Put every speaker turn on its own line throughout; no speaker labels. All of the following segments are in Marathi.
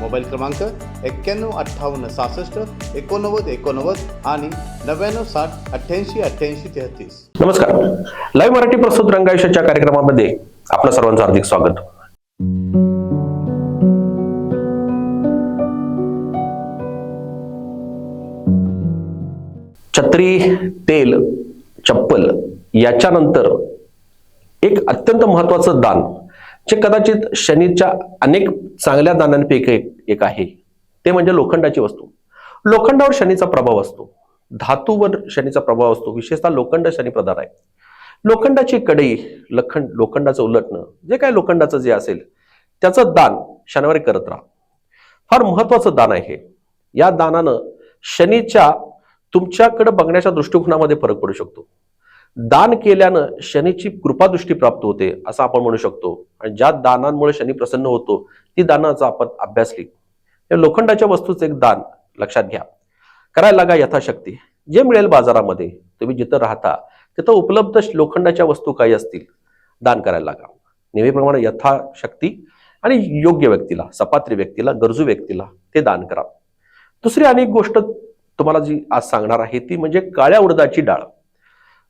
मोबाईल क्रमांक एक्क्याण्णव अठ्ठावन्न सहासष्ट एकोणनव्वद एकोणनव्वद आणि नव्याण्णव साठ अठ्ठ्याऐंशी अठ्ठ्याऐंशी तेहतीस.
नमस्कार. लाईव्ह मराठी प्रस्तुत रंगायुष्याच्या कार्यक्रमामध्ये आपलं सर्वांचं हार्दिक स्वागत. छत्री तेल चप्पल याच्यानंतर एक अत्यंत महत्वाचं दान. जे कदाचित शनीच्या अनेक चांगल्या दानांपैकी एक- एक आहे. ते म्हणजे लोखंडाची वस्तू. लोखंडावर शनीचा प्रभाव असतो. धातूवर शनीचा प्रभाव असतो. विशेषतः लोखंड शनी प्रधान आहे. लोखंडाची कढई लखंड लोखंडाचं उलटणं जे काय लोखंडाचं जे असेल त्याचं दान शनिवारी करत राहा. फार महत्वाचं दान आहे या दानानं शनीच्या तुमच्याकडे बघण्याच्या दृष्टिकोनामध्ये फरक पडू शकतो. दान केल्यानं शनीची कृपादृष्टी प्राप्त होते असं आपण म्हणू शकतो. आणि ज्या दानांमुळे शनी प्रसन्न होतो ती दानाचा आपण अभ्यासली या लोखंडाच्या वस्तूचं एक दान लक्षात घ्या. करायला लागा यथाशक्ती. जे मिळेल बाजारामध्ये तुम्ही जिथं राहता तिथं उपलब्ध लोखंडाच्या वस्तू काही असतील दान करायला लागा. नेहमीप्रमाणे यथाशक्ती आणि योग्य व्यक्तीला सपात्री व्यक्तीला गरजू व्यक्तीला ते दान करा. दुसरी आणि एक गोष्ट तुम्हाला जी आज सांगणार आहे ती म्हणजे काळ्या उडदाची डाळ.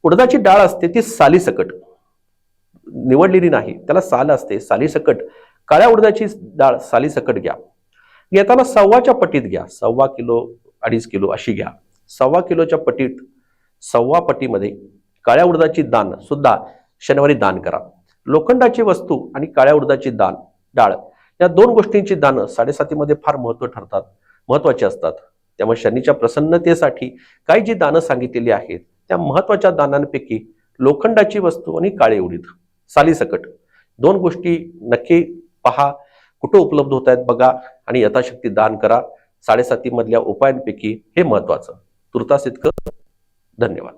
उडदाची डाळ असते ती सालीसकट निवडलेली नाही त्याला साल असते सालीसकट काळ्या उडदाची डाळ सालीसकट घ्या. घेताना सव्वाच्या पटीत घ्या सव्वा किलो अडीच किलो अशी घ्या. सव्वा किलोच्या पटीत सव्वा पटीमध्ये काळ्या उडदाची दान सुद्धा शनिवारी दान करा. लोखंडाची वस्तू आणि काळ्या उडदाची दान डाळ या दोन गोष्टींची दानं साडेसातीमध्ये फार महत्त्व ठरतात महत्वाची असतात. त्यामुळे शनीच्या प्रसन्नतेसाठी काही जी दानं सांगितलेली आहेत त्या महत्त्वाच्या दानांपैकी लोखंडाची वस्तू आणि काळे उडीद. सालीसकट दोन गोष्टी नक्की पहा. कुठं उपलब्ध होत आहेत बघा आणि यथाशक्ती दान करा. साडेसाती मधल्या उपायांपैकी हे महत्वाचं तुर्तास इतकं. धन्यवाद.